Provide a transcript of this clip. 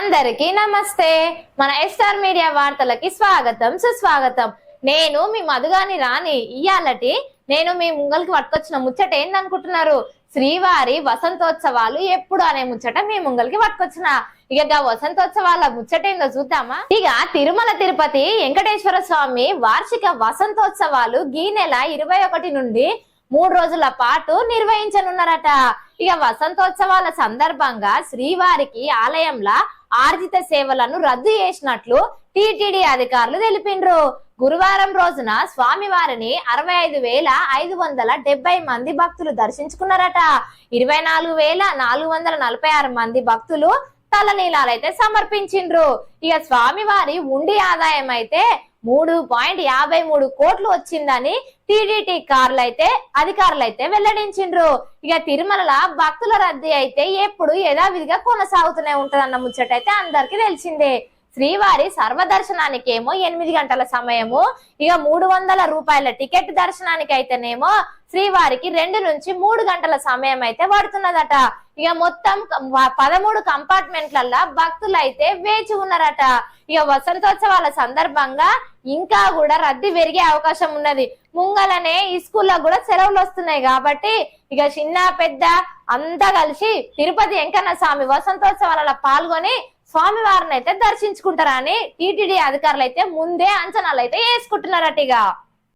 అందరికీ నమస్తే. మన ఎస్ఆర్ మీడియా వార్తలకి స్వాగతం సుస్వాగతం. నేను మీ మధుగాని రాని ఇయ్యాలటి నేను మీ ముంగల్కి పట్టుకొచ్చిన ముచ్చట ఏందనుకుంటున్నారు? శ్రీవారి వసంతోత్సవాలు ఎప్పుడు అనే ముచ్చట మీ ముంగల్కి పట్టుకొచ్చిన. ఇక వసంతోత్సవాల ముచ్చట ఏందో చూద్దామా? ఇక తిరుమల తిరుపతి వెంకటేశ్వర స్వామి వార్షిక వసంతోత్సవాలు ఈ నెల ఇరవై ఒకటి నుండి మూడు రోజుల పాటు నిర్వహించనున్నారట. ఇక వసంతోత్సవాల సందర్భంగా శ్రీవారికి ఆలయంలో ఆర్జిత సేవలను రద్దు చేసినట్లు టిటిడి అధికారులు తెలిపిండ్రు. గురువారం రోజున స్వామివారిని అరవై ఐదు వేల ఐదు వందల డెబ్బై మంది భక్తులు దర్శించుకున్నారట. ఇరవై నాలుగు వేల నాలుగు వందల నలభై ఆరు మంది భక్తులు తలనీలాలైతే సమర్పించిండ్రు. ఇక స్వామివారి ఉండి ఆదాయం అయితే మూడు పాయింట్ యాభై మూడు కోట్లు వచ్చిందని టీడీటీ కార్లు అయితే అధికారులు అయితే వెల్లడించిండ్రు. ఇక తిరుమల భక్తుల రద్దీ అయితే ఎప్పుడు యథావిధిగా కొనసాగుతూనే ఉంటదన్న ముచ్చట అయితే అందరికి తెలిసిందే. శ్రీవారి సర్వదర్శనానికేమో ఎనిమిది గంటల సమయము. ఇక మూడు వందల రూపాయల టికెట్ దర్శనానికి అయితేనేమో శ్రీవారికి రెండు నుంచి మూడు గంటల సమయం అయితే పడుతున్నదట. ఇక మొత్తం పదమూడు కంపార్ట్మెంట్లల్లో భక్తులు అయితే వేచి ఉన్నారట. ఇక వసంతోత్సవాల సందర్భంగా ఇంకా కూడా రద్దీ పెరిగే అవకాశం ఉన్నది. ముంగలనే ఈ స్కూల్లో కూడా సెలవులు వస్తున్నాయి కాబట్టి ఇక చిన్న పెద్ద అంతా కలిసి తిరుపతి వెంకన్న స్వామి వసంతోత్సవాలలో పాల్గొని స్వామి వారిని అయితే దర్శించుకుంటారని టీటీడీ అధికారులు అయితే ముందే అంచనాలు అయితే వేసుకుంటున్నారట ఇక.